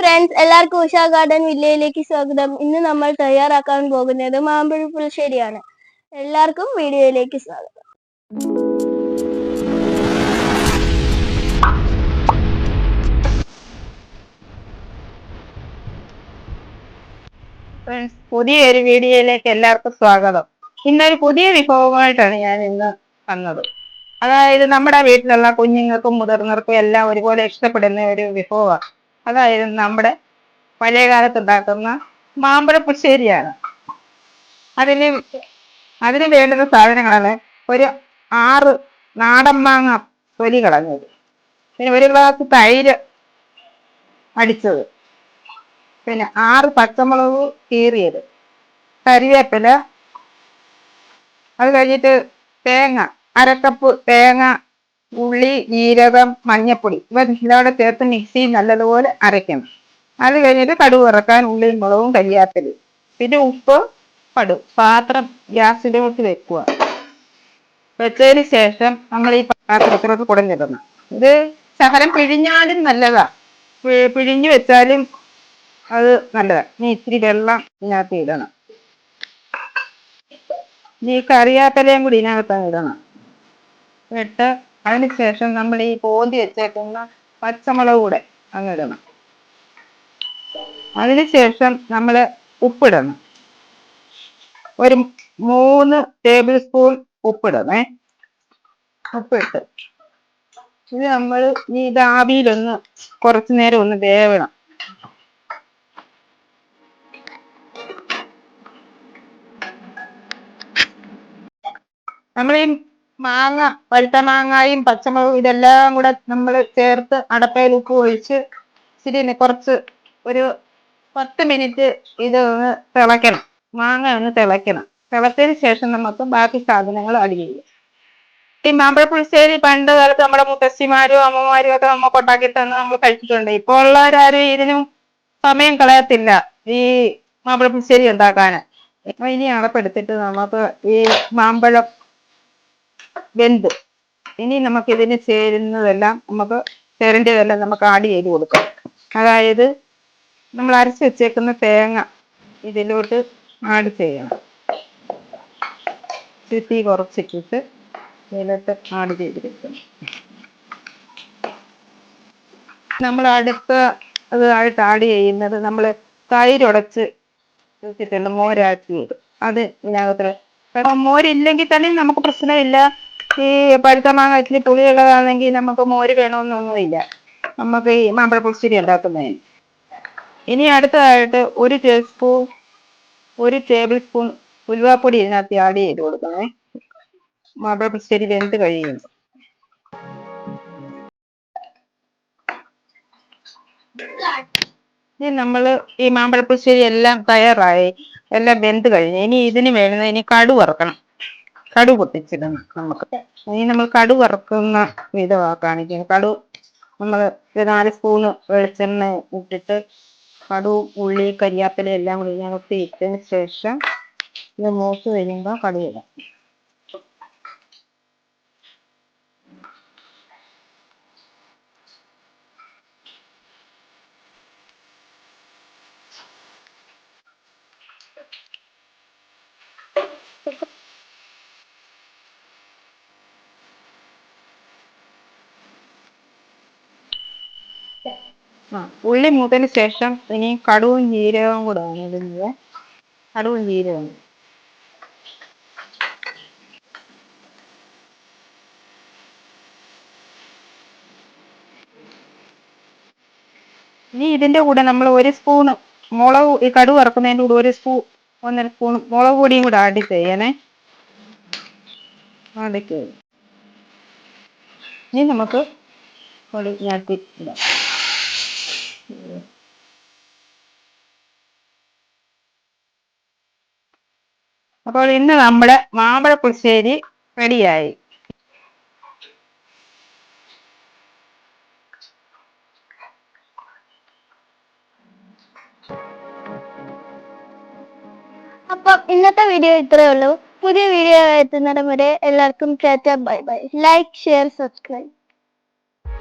Friends എല്ലാവർക്കും Usha garden വില്ലയിലേക്ക് സ്വാഗതം. ഇന്ന് നമ്മൾ തയ്യാറാക്കാൻ പോകുന്നത് മാമ്പഴ പുൽശ്ശേരിയാണ് എല്ലാവർക്കും വീഡിയോയിലേക്ക് സ്വാഗതം. ഫ്രണ്ട്സ് പുതിയൊരു വീഡിയോയിലേക്ക് എല്ലാവർക്കും സ്വാഗതം. ഇന്നൊരു പുതിയ വിഭവമായിട്ടാണ് ഞാൻ ഇന്ന് വന്നത്. അതായത് നമ്മുടെ വീട്ടിലുള്ള കുഞ്ഞുങ്ങൾക്കും മുതിർന്നവർക്കും എല്ലാം ഒരുപോലെ ഇഷ്ടപ്പെടുന്ന ഒരു വിഭവമാണ് അതായത് നമ്മുടെ പഴയ കാലത്ത് ഉണ്ടാക്കുന്ന മാമ്പഴ പുശ്ശേരിയാണ് അതിന് അതിന് വേണ്ടുന്ന സാധനങ്ങളാണ് ഒരു ആറ് നാടൻ മാങ്ങ തൊലി കളഞ്ഞത്. പിന്നെ ഒരു ഗ്ലാസ് തൈര് അടിച്ചത്. പിന്നെ ആറ് പച്ചമുളക് കീറിയത്. കരിവേപ്പില. അത് കഴിഞ്ഞിട്ട് തേങ്ങ അരക്കപ്പ് തേങ്ങ ഉള്ളി ജീരകം മഞ്ഞപ്പൊടി. ഇവ ഇതോടെ ചേർത്ത് മിക്സിയിൽ നല്ലതുപോലെ അരയ്ക്കണം. അത് കഴിഞ്ഞിട്ട് കടുവ് ഇറക്കാൻ ഉള്ളിയും മുളകും കരിയാപ്പിലും. പിന്നെ ഉപ്പ് പടു പാത്രം ഗ്യാസിലോട്ട് വെക്കുക. വെച്ചതിന് ശേഷം നമ്മൾ ഈ പാത്രത്തിലോട്ട് കുടഞ്ഞിടണം ഇത് ശകലം പിഴിഞ്ഞാലും നല്ലതാ. പിഴിഞ്ഞു വെച്ചാലും അത് നല്ലതാ. ഇനി ഇത്തിരി വെള്ളം ഇതിനകത്ത് ഇടണം. ഇനി കറിയാത്തലയും കൂടി ഇതിനകത്ത് ഇടണം. ഇട്ട് അതിന് ശേഷം നമ്മൾ ഈ പോന്തി വെച്ചേക്കുന്ന പച്ചമുളക് കൂടെ അങ്ങിടണം ഇടണം. അതിന് ശേഷം നമ്മൾ ഉപ്പിടണം. ഒരു മൂന്ന് ടേബിൾ സ്പൂൺ ഉപ്പിടണേ. ഉപ്പിട്ട് ഇത് നമ്മൾ ഈ ദാവിയിലൊന്ന് കുറച്ചു നേരം ഒന്ന് വേവണം. നമ്മൾ ഈ മാങ്ങ പഴുത്ത മാങ്ങായും പച്ചമുളകും ഇതെല്ലാം കൂടെ നമ്മൾ ചേർത്ത് അടപ്പയിൽ ഉപ്പ് ഒഴിച്ച് ഇച്ചിരി കുറച്ച് ഒരു പത്ത് മിനിറ്റ് ഇത് ഒന്ന് തിളയ്ക്കണം. മാങ്ങ ഒന്ന് തിളയ്ക്കണം. തിളച്ചതിന് ശേഷം നമുക്ക് ബാക്കി സാധനങ്ങൾ അടി ചെയ്യും. ഈ മാമ്പഴ പുളിശ്ശേരി പണ്ട് കാലത്ത് നമ്മുടെ മുത്തശ്ശിമാരും അമ്മമാരും ഒക്കെ നമ്മൾ ഉണ്ടാക്കി തന്ന് നമ്മൾ കഴിച്ചിട്ടുണ്ട്. ഇപ്പോൾ ഉള്ളവരാരും ഇതിനും സമയം കളയത്തില്ല ഈ മാമ്പഴ പുളിശ്ശേരി ഉണ്ടാക്കാൻ ഇനി അടപ്പെടുത്തിട്ട് നമുക്ക് ഈ മാമ്പഴം വെന്ത്. ഇനി നമുക്ക് ഇതിന് ചേരുന്നതെല്ലാം നമുക്ക് ചേരേണ്ടതെല്ലാം നമുക്ക് ആഡ് ചെയ്ത് കൊടുക്കാം. അതായത് നമ്മൾ അരച്ച് വെച്ചേക്കുന്ന തേങ്ങ ഇതിലോട്ട് ആഡ് ചെയ്യണം. തീ കുറച്ചിട്ടിട്ട് ഇതിലോട്ട് ആഡ് ചെയ്ത് വെക്കണം നമ്മൾ അടുത്ത അതായിട്ട് ആഡ് ചെയ്യുന്നത് നമ്മൾ തൈരുടച്ച് വെച്ചിട്ടുണ്ട് മോരാറ്റി അത് ഇതിനകത്ത് മോരില്ലെങ്കിൽ തന്നെ നമുക്ക് പ്രശ്നമില്ല. ഈ പഴുത്ത മാങ്ങ പുളിയുള്ളതാണെങ്കിൽ നമുക്ക് മോര് വേണമെന്നൊന്നുമില്ല. നമുക്ക് ഈ മാമ്പഴ പുളിശ്ശേരി ഉണ്ടാക്കുന്നതിന്. ഇനി അടുത്തതായിട്ട് ഒരു ടീസ്പൂൺ ഒരു ടേബിൾ സ്പൂൺ ഉലുവാപ്പൊടി ഇതിനകത്ത് ആഡ് ചെയ്ത് കൊടുക്കണേ. മാമ്പഴ പുളിശ്ശേരി വെന്ത് കഴിയുന്നു നമ്മൾ ഈ മാമ്പഴ പുളിശ്ശേരി എല്ലാം തയ്യാറായി. എല്ലാം വെന്ത് കഴിഞ്ഞു. ഇനി ഇതിന് വേണ്ട ഇനി കടു വറക്കണം. കടു പൊട്ടിച്ചിടണം നമുക്ക്. ഇനി നമ്മൾ കടു വറക്കുന്ന വിധമാണ് കാണിക്കുന്നത് കടു നമ്മൾ നാല് സ്പൂണ് വെളിച്ചെണ്ണ ഇട്ടിട്ട് കടു ഉള്ളി കരിയാപ്പില എല്ലാം കൂടി ഞങ്ങൾ ഇട്ടതിന് ശേഷം ഇത് മൂത്ത് കടു ഉള്ളി മൂത്തതിന് ശേഷം ഇനി കടുവും ജീരകവും കൂടെ ആണ് ഇടുന്നത്. കടുവും ജീരകവും. ഇനി ഇതിന്റെ കൂടെ നമ്മൾ ഒരു സ്പൂണ് മുളക് ഈ കടു വറക്കുന്നതിന്റെ കൂടെ ഒരു സ്പൂൺ ഒന്നര സ്പൂൺ മുളക് പൊടിയും കൂടെ ആഡ് ചെയ്യണേ. ആഡ് ചെയ്യും. ഇനി നമുക്ക് ഞാത്തി ഇടാം. അപ്പോൾ ഇന്ന് നമ്മുടെ മാമ്പഴ പുളിശ്ശേരി റെഡിയായി. അപ്പം ഇന്നത്തെ വീഡിയോ ഇത്രയേ ഉള്ളൂ. പുതിയ വീഡിയോ എത്തുന്നിടം വരെ എല്ലാവർക്കും bye bye. Like share subscribe.